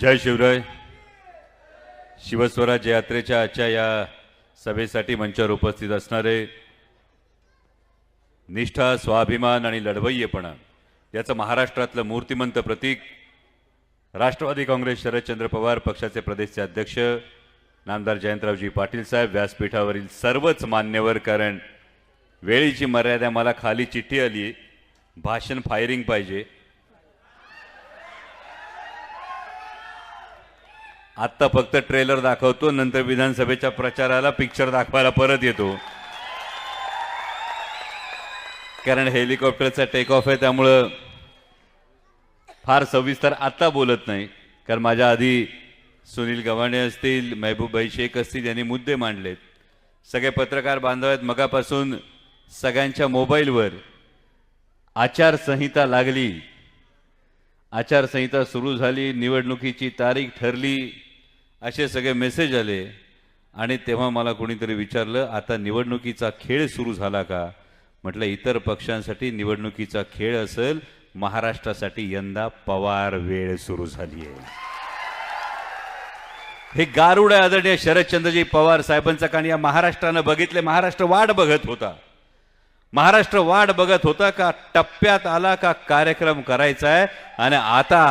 जय शिवराय. शिवस्वराज्य यात्रेच्या आजच्या या सभेसाठी मंचावर उपस्थित असणारे निष्ठा स्वाभिमान आणि लढवय्येपणा याचं महाराष्ट्रातलं मूर्तिमंत प्रतीक राष्ट्रवादी काँग्रेस शरदचंद्र पवार पक्षाचे प्रदेशचे अध्यक्ष नामदार जयंतरावजी पाटील साहेब व्यासपीठावरील सर्वच मान्यवर कारण वेळेची मर्यादा मला खाली चिठ्ठी आली भाषण फायरिंग पाहिजे. आत्ता फक्त ट्रेलर दाखवतो नंतर विधानसभेच्या प्रचाराला पिक्चर दाखवायला परत येतो. कारण हेलिकॉप्टरचा टेक ऑफ आहे त्यामुळं फार सविस्तर आत्ता बोलत नाही. कारण माझ्या आधी सुनील गव्हाणे असतील महबूबभाई शेख असतील यांनी मुद्दे मांडलेत. सगळे पत्रकार बांधव आहेत मगापासून सगळ्यांच्या मोबाईलवर आचारसंहिता लागली. आचारसंहिता सुरू झाली निवडणुकीची तारीख ठरली. असे सगळे मेसेज आले आणि तेव्हा मला कोणीतरी विचारलं आता निवडणुकीचा खेळ सुरू झाला का? म्हटलं इतर पक्षांसाठी निवडणुकीचा खेळ असेल महाराष्ट्रासाठी यंदा पवार वेळ सुरू झाली आहे. हे गारुड आहे आदरणीय शरदचंद्रजी पवार साहेबांचं कारण या महाराष्ट्रानं बघितले. महाराष्ट्र वाट बघत होता. महाराष्ट्र वाट बघत होता का टप्प्यात आला का कार्यक्रम करायचा आहे? आणि आता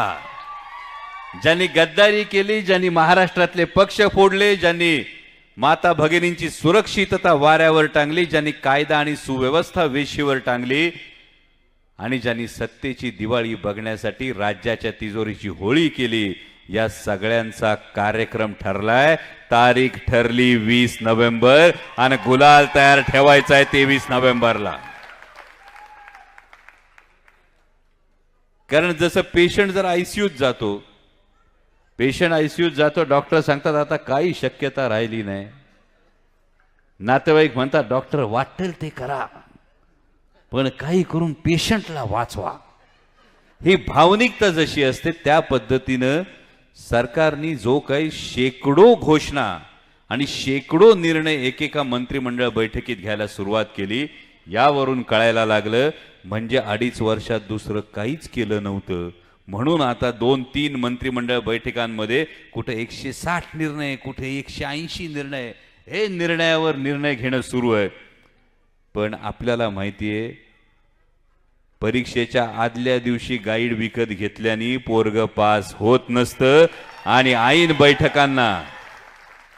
ज्यांनी गद्दारी केली ज्यांनी महाराष्ट्रातले पक्ष फोडले ज्यांनी माता भगिनींची सुरक्षितता वाऱ्यावर टांगली ज्यांनी कायदा आणि सुव्यवस्था वेशीवर टांगली आणि ज्यांनी सत्तेची दिवाळी बघण्यासाठी राज्याच्या तिजोरीची होळी केली या सगळ्यांचा कार्यक्रम ठरलाय. तारीख ठरली वीस नोव्हेंबर आणि गुलाल तयार ठेवायचा आहे तेवीस नोव्हेंबरला. कारण जसं पेशंट जर आयसीयूत जातो पेशंट आयसीयूत जातो डॉक्टर सांगतात आता काही शक्यता राहिली नाही. नातेवाईक म्हणतात डॉक्टर वाटेल ते करा पण काही करून पेशंटला वाचवा. ही भावनिकता जशी असते त्या पद्धतीनं सरकारने जो काही शेकडो घोषणा आणि शेकडो निर्णय एकेका मंत्रिमंडळ बैठकीत घ्यायला सुरुवात केली यावरून कळायला लागलं म्हणजे अडीच वर्षात दुसरं काहीच केलं नव्हतं. म्हणून आता दोन तीन मंत्रिमंडळ बैठकांमध्ये कुठे एकशे साठ निर्णय कुठे एकशे ऐंशी निर्णय हे निर्णयावर निर्णय घेणं सुरू आहे. पण आपल्याला माहिती आहे परीक्षेच्या आदल्या दिवशी गाईड विकत घेतल्याने पोरग पास होत नसतं आणि ऐन बैठकांना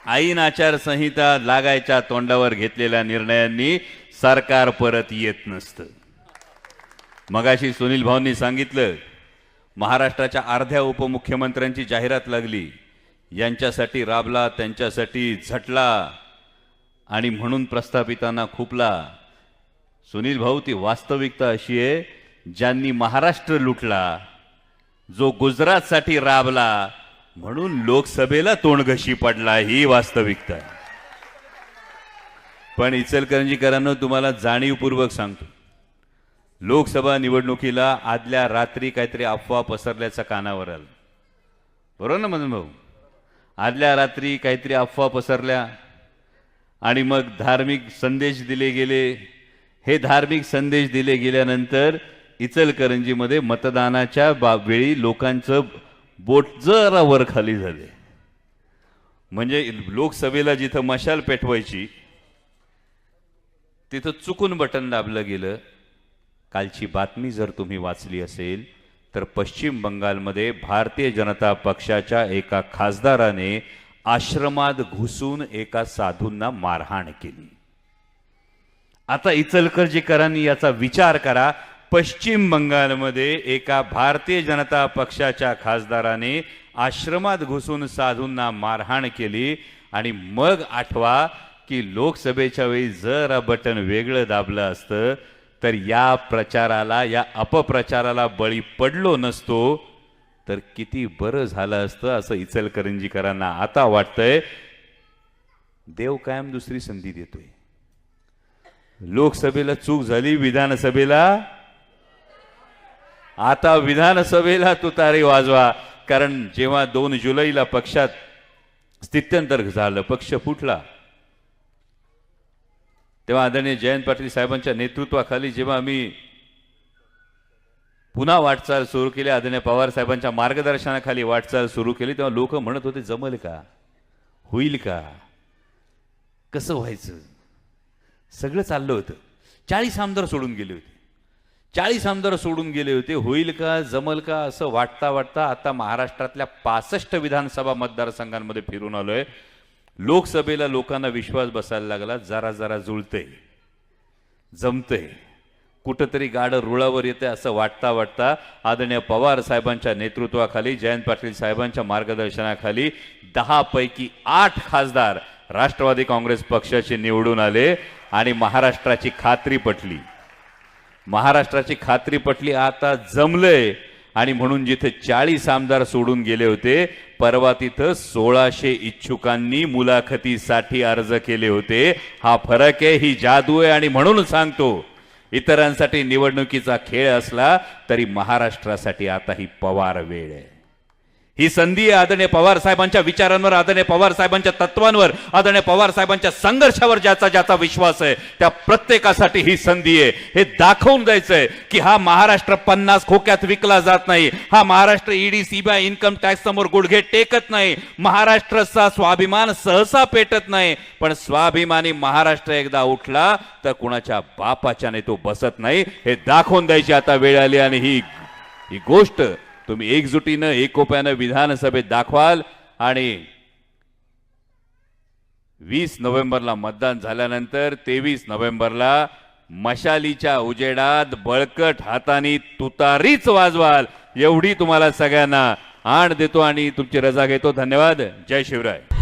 ऐन आचारसंहिता लागायच्या तोंडावर घेतलेल्या निर्णयांनी सरकार परत येत नसतं. मगाशी सुनील भाऊंनी सांगितलं महाराष्ट्राच्या अर्ध्या उपमुख्यमंत्र्यांची जाहिरात लागली. यांच्यासाठी राबला त्यांच्यासाठी झटला आणि म्हणून प्रस्थापितांना खुपला. सुनील भाऊ ती वास्तविकता अशी आहे ज्यांनी महाराष्ट्र लुटला जो गुजरातसाठी राबला म्हणून लोकसभेला तोंडघशी पडला ही वास्तविकता पण इचलकरंजीकरांना तुम्हाला जाणीवपूर्वक सांगतो. लोकसभा निवडणुकीला आदल्या रात्री काहीतरी अफवा पसरल्याचा कानावर आलं बरोबर ना मदन भाऊ? आदल्या रात्री काहीतरी अफवा पसरल्या आणि मग धार्मिक संदेश दिले गेले. हे धार्मिक संदेश दिले गेल्यानंतर इचलकरंजीमध्ये मतदानाच्या बा वेळी लोकांचं बोट जरा वर खाली झाले. म्हणजे लोकसभेला जिथं मशाल पेटवायची तिथं चुकून बटन दाबलं गेलं. कालची बातमी जर तुम्ही वाचली असेल तर पश्चिम बंगालमध्ये भारतीय जनता पक्षाच्या एका खासदाराने आश्रमात घुसून एका साधूंना मारहाण केली. आता इचलकरजीकरांनी याचा विचार करा पश्चिम बंगालमध्ये एका भारतीय जनता पक्षाच्या खासदाराने आश्रमात घुसून साधूंना मारहाण केली आणि मग आठवा की लोकसभेच्या वेळी जर बटन वेगळं दाबलं असतं तर या प्रचाराला या अपप्रचाराला बळी पडलो नसतो तर किती बरं झालं असतं असं इचलकरंजीकरांना आता वाटतंय. देव कायम दुसरी संधी देतोय. लोकसभेला चूक झाली विधानसभेला? आता विधानसभेला तुतारी वाजवा कारण जेव्हा दोन जुलैला पक्षात स्थित्यंतर झालं पक्ष फुटला. तेव्हा आदरणीय जयंत पाटील साहेबांच्या नेतृत्वाखाली जेव्हा आम्ही पुन्हा वाटचाल सुरू केली आदरणीय पवार साहेबांच्या मार्गदर्शनाखाली वाटचाल सुरू केली तेव्हा लोक म्हणत होते जमल का? होईल का? कसं व्हायचं? सगळं चाललं होतं. चाळीस आमदार सोडून गेले होते. चाळीस आमदार सोडून गेले होते. होईल का? जमल का? असं वाटता वाटता आता महाराष्ट्रातल्या पासष्ट विधानसभा मतदारसंघांमध्ये फिरून आलोय. लोकसभेला लोकांना विश्वास बसायला लागला जरा जरा जुळते जमतंय. कुठंतरी गाडं रुळावर येते असं वाटता वाटता आदरणीय पवार साहेबांच्या नेतृत्वाखाली जयंत पाटील साहेबांच्या मार्गदर्शनाखाली दहा पैकी आठ खासदार राष्ट्रवादी काँग्रेस पक्षाचे निवडून आले आणि महाराष्ट्राची खात्री पटली. महाराष्ट्राची खात्री पटली आता जमलंय. आणि म्हणून जिथे चाळीस आमदार सोडून गेले होते परवा तिथं सोळाशे इच्छुकांनी मुलाखतीसाठी अर्ज केले होते. हा फरक आहे ही जादू आहे आणि म्हणून सांगतो. इतरांसाठी निवडणुकीचा खेळ असला तरी महाराष्ट्रासाठी आता ही पवार वेळ आहे. ही संधी आहे आदरणीय पवार साहेबांच्या विचारांवर आदरणीय पवार साहेबांच्या तत्वांवर आदरणीय पवार साहेबांच्या संघर्षावर ज्याचा ज्याचा विश्वास आहे त्या प्रत्येकासाठी ही संधी आहे. हे दाखवून द्यायचंय की हा महाराष्ट्र पन्नास खोक्यात विकला जात नाही. हा Maharashtra ED CBI income tax समोर गुडघे टेकत नाही. महाराष्ट्राचा स्वाभिमान सहसा पेटत नाही. पण स्वाभिमानी महाराष्ट्र एकदा उठला तर कुणाच्या बापाच्याने तो बसत नाही. हे दाखवून द्यायची आता वेळ आली आणि ही ही गोष्ट तुम्ही एकजुटीनं एकोप्यानं विधानसभेत दाखवाल आणि वीस नोव्हेंबरला मतदान झाल्यानंतर तेवीस नोव्हेंबरला मशालीच्या उजेडात बळकट हाताने तुतारीच वाजवाल. एवढी तुम्हाला सगळ्यांना आण देतो आणि तुमची रजा घेतो. धन्यवाद. जय शिवराय.